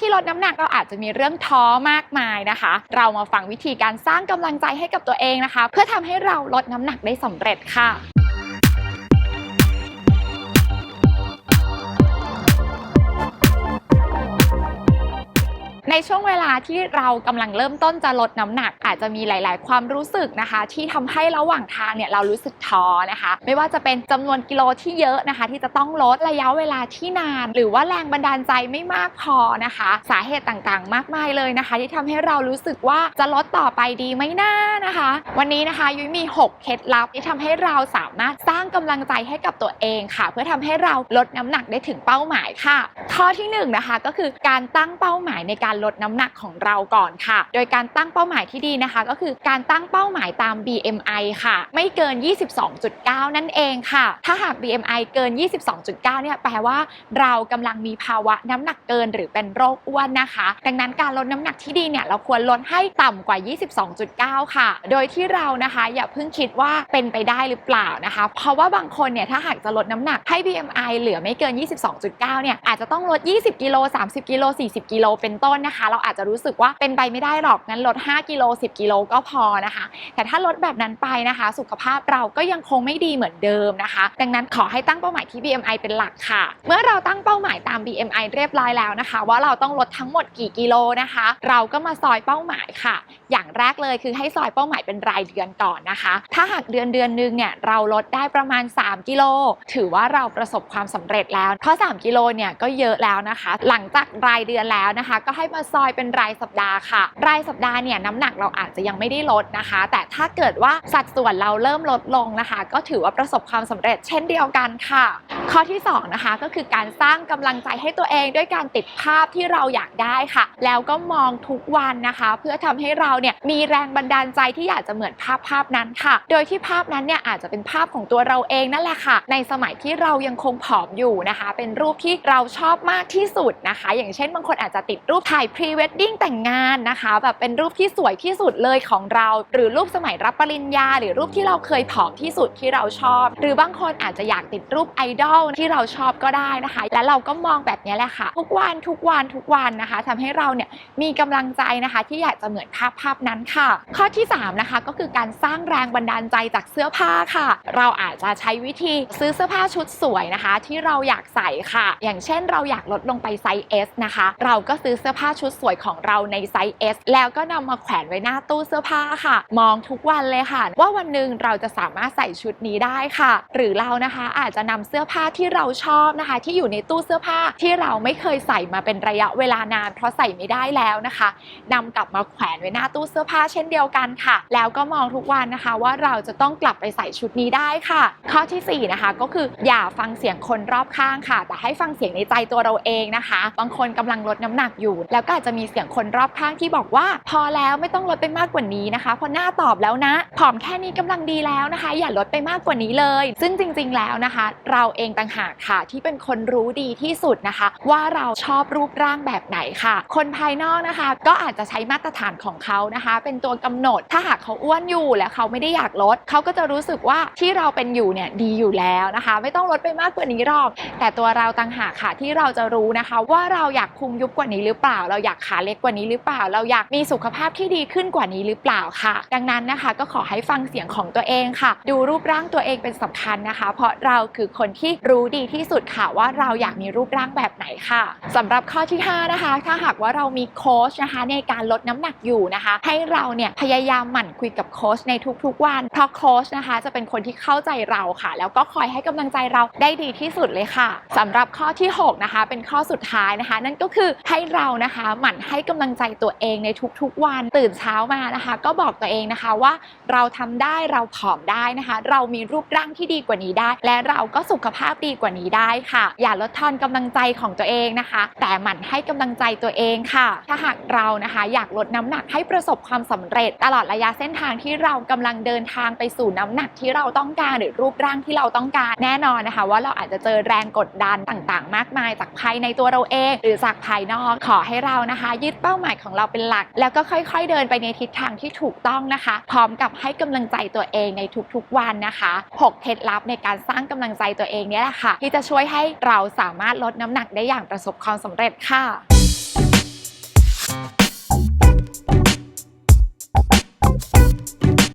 ที่ลดน้ำหนักเราอาจจะมีเรื่องท้อมากมายนะคะ เรามาฟังวิธีการสร้างกำลังใจให้กับตัวเองนะคะ เพื่อทำให้เราลดน้ำหนักได้สำเร็จค่ะ ในช่วงเวลาที่เรากำลังเริ่มต้นจะลดน้ำหนัก อาจจะมีหลาย ๆ ความรู้สึกนะคะ ที่ทำให้ระหว่างทางเนี่ยเรารู้สึกท้อนะคะ ไม่ว่าจะเป็นจำนวนกิโลที่เยอะนะคะ ที่จะต้องลดระยะเวลาที่นาน หรือว่าแรงบันดาลใจไม่มากพอนะคะ สาเหตุต่างๆ มากมายเลยนะคะ ที่ทำให้เรารู้สึกว่าจะลดต่อไปดีไหมน่านะคะ วันนี้นะคะยุ้ยมี 6 เคล็ดลับที่ทำให้เราสามารถสร้างกำลังใจให้กับตัวเองค่ะ เพื่อทำให้เราลดน้ำหนักได้ถึงเป้าหมายค่ะ ข้อที่1นงนะคะก็คือการตั้งเป้าหมายในการลดน้ำหนักของเราก่อนค่ะ โดยการตั้งเป้าหมายที่ดีนะคะ ก็คือการตั้งเป้าหมายตาม BMI ค่ะ ไม่เกิน 22.9 นั่นเองค่ะ ถ้าหาก BMI เกิน 22.9 เนี่ยแปลว่าเรากำลังมีภาวะน้ำหนักเกินหรือเป็นโรคอ้วนนะคะ ดังนั้นการลดน้ำหนักที่ดีเนี่ยเราควรลดให้ต่ำกว่า 22.9 ค่ะ โดยที่เรานะคะอย่าเพิ่งคิดว่าเป็นไปได้หรือเปล่านะคะ เพราะว่าบางคนเนี่ยถ้าหากจะลดน้ำหนักให้ BMI เหลือไม่เกิน 22.9 เนี่ยอาจจะต้องลด 20 กิโล 30 กิโล 40 กิโลเป็นต้นนะคะเราอาจจะรู้สึกว่าเป็นไปไม่ได้หรอกงั้นลด 5กิโล10 กิโลก็พอนะคะ แต่ถ้าลดแบบนั้นไปนะคะ สุขภาพเราก็ยังคงไม่ดีเหมือนเดิมนะคะ ดังนั้นขอให้ตั้งเป้าหมายที่ BMI เป็นหลักค่ะ เมื่อเราตั้งเป้าหมายตาม BMI เรียบร้อยแล้วนะคะ ว่าเราต้องลดทั้งหมดกี่กิโลนะคะ เราก็มาซอยเป้าหมายค่ะ อย่างแรกเลยคือให้ซอยเป้าหมายเป็นรายเดือนก่อนนะคะ ถ้าหากเดือนเดือนหนึงเนี่ยเราลดได้ประมาณ 3 กิโล ถือว่าเราประสบความสำเร็จแล้ว เพราะ 3 กิโลเนี่ยก็เยอะแล้วนะคะ หลังจากรายเดือนแล้วนะคะ ก็ให้มาซอยเป็นรายสัปดาห์ค่ะ รายสัปดาห์เนี่ยน้ำหนักเราอาจจะยังไม่ได้ลดนะคะ แต่ถ้าเกิดว่าสัดส่วนเราเริ่มลดลงนะคะ ก็ถือว่าประสบความสำเร็จเช่นเดียวกันค่ะ ข้อที่สองนะคะก็คือการสร้างกำลังใจให้ตัวเองด้วยการติดภาพที่เราอยากได้ค่ะ แล้วก็มองทุกวันนะคะ เพื่อทำให้เราเนี่ยมีแรงบันดาลใจที่อยากจะเหมือนภาพภาพนั้นค่ะ โดยที่ภาพนั้นเนี่ยอาจจะเป็นภาพของตัวเราเองนั่นแหละค่ะ ในสมัยที่เรายังคงผอมอยู่นะคะ เป็นรูปที่เราชอบมากที่สุดนะคะ อย่างเช่นบางคนอาจจะติดรูปถ่ายพรีเวดดิ้งแต่งงานนะคะ แบบเป็นรูปที่สวยที่สุดเลยของเรา หรือรูปสมัยรับปริญญา หรือรูปที่เราเคยผอมที่สุดที่เราชอบ หรือบางคนอาจจะอยากติดรูปไอดอลที่เราชอบก็ได้นะคะ และเราก็มองแบบนี้แหละค่ะ ทุกวันทุกวันทุกวันนะคะทำให้เราเนี่ยมีกำลังใจนะคะ ที่อยากจะเหมือนภาพภาพนั้นค่ะ ข้อที่ 3 นะคะก็คือการสร้างแรงบันดาลใจจากเสื้อผ้าค่ะ เราอาจจะใช้วิธีซื้อเสื้อผ้าชุดสวยนะคะ ที่เราอยากใส่ค่ะ อย่างเช่นเราอยากลดลงไปไซส์ S นะคะ เราก็ซื้อเสื้อผ้าชุดุดสวยของเราในไซส์ S แล้วก็นำมาแขวนไว้หน้าตู้เสื้อผ้าค่ะ มองทุกวันเลยค่ะ ว่าวันหนึ่งเราจะสามารถใส่ชุดนี้ได้ค่ะ หรือเรานะคะอาจจะนำเสื้อผ้าที่เราชอบนะคะ ที่อยู่ในตู้เสื้อผ้าที่เราไม่เคยใส่มาเป็นระยะเวลานาน เพราะใส่ไม่ได้แล้วนะคะนำกลับมาแขวนไว้หน้าตู้เสื้อผ้าเช่นเดียวกันค่ะ แล้วก็มองทุกวันนะคะว่าเราจะต้องกลับไปใส่ชุดนี้ได้ค่ะ ข้อทีสี่4นะคะก็คืออย่าฟังเสียงคนรอบข้างค่ะ แต่ให้ฟังเสียงในใจตัวเราเองนะคะ บางคนกำลังลดน้ำหนักอยู่ แล้วก็อาจจะมีเสียงคนรอบข้างที่บอกว่า พอแล้วไม่ต้องลดไปมากกว่านี้นะคะเพราะหน้าตอบแล้วนะผอมแค่นี้กำลังดีแล้วนะคะ อย่าลดไปมากกว่านี้เลย ซึ่งจริง ๆ แล้วนะคะ เราเองต่างหากค่ะที่เป็นคนรู้ดีที่สุดนะคะ ว่าเราชอบรูปร่างแบบไหนค่ะ คนภายนอกนะคะ ก็อาจจะใช้มาตรฐานของเขานะคะ เป็นตัวกำหนด ถ้าหากเขาอ้วนอยู่และเขาไม่ได้อยากลดเขาก็จะรู้สึกว่าที่เราเป็นอยู่เนี่ยดีอยู่แล้วนะคะ ไม่ต้องลดไปมากกว่านี้หรอกแต่ตัวเราต่างหากค่ะที่เราจะรู้นะคะ ว่าเราอยากคุมยุบกว่านี้หรือเปล่าเราอยากขาเล็กกว่านี้หรือเปล่า เราอยากมีสุขภาพที่ดีขึ้นกว่านี้หรือเปล่าค่ะ ดังนั้นนะคะ ก็ขอให้ฟังเสียงของตัวเองค่ะ ดูรูปร่างตัวเองเป็นสำคัญนะคะ เพราะเราคือคนที่รู้ดีที่สุดค่ะว่าเราอยากมีรูปร่างแบบไหนค่ะสำหรับข้อที่ห้านะคะ ถ้าหากว่าเรามีโค้ชนะคะในการลดน้ำหนักอยู่นะคะ ให้เราเนี่ยพยายามหมั่นคุยกับโค้ชในทุกๆวัน เพราะโค้ชนะคะ จะเป็นคนที่เข้าใจเราค่ะ แล้วก็คอยให้กำลังใจเราได้ดีที่สุดเลยค่ะสำหรับข้อที่หกนะคะ เป็นข้อสุดท้ายนะคะ นั่นก็คือให้เรานะคะหมั่นให้กำลังใจตัวเองในทุกๆวันตื่นเช้ามานะคะ ก็บอกตัวเองนะคะว่าเราทำได้เราผอมได้นะคะ เรามีรูปร่างที่ดีกว่านี้ได้ และเราก็สุขภาพดีกว่านี้ได้ค่ะ อย่าลดทอนกำลังใจของตัวเองนะคะ แต่หมั่นให้กำลังใจตัวเองค่ะ ถ้าหากเรานะคะ อยากลดน้ำหนักให้ประสบความสำเร็จ ตลอดระยะเส้นทางที่เรากำลังเดินทางไปสู่น้ำหนักที่เราต้องการหรือรูปร่างที่เราต้องการแน่นอนนะคะ ว่าเราอาจจะเจอแรงกดดันต่างๆ มากมายจากภายในตัวเราเอง หรือจากภายนอกขอให้เรานะคะ ยึดเป้าหมายของเราเป็นหลัก แล้วก็ค่อยๆ เดินไปในทิศทางที่ถูกต้องนะคะ พร้อมกับให้กำลังใจตัวเองในทุกๆวันนะคะ6เคล็ดลับในการสร้างกำลังใจตัวเองเนี่ยแหละค่ะ ที่จะช่วยให้เราสามารถลดน้ำหนักได้อย่างประสบความสำเร็จค่ะ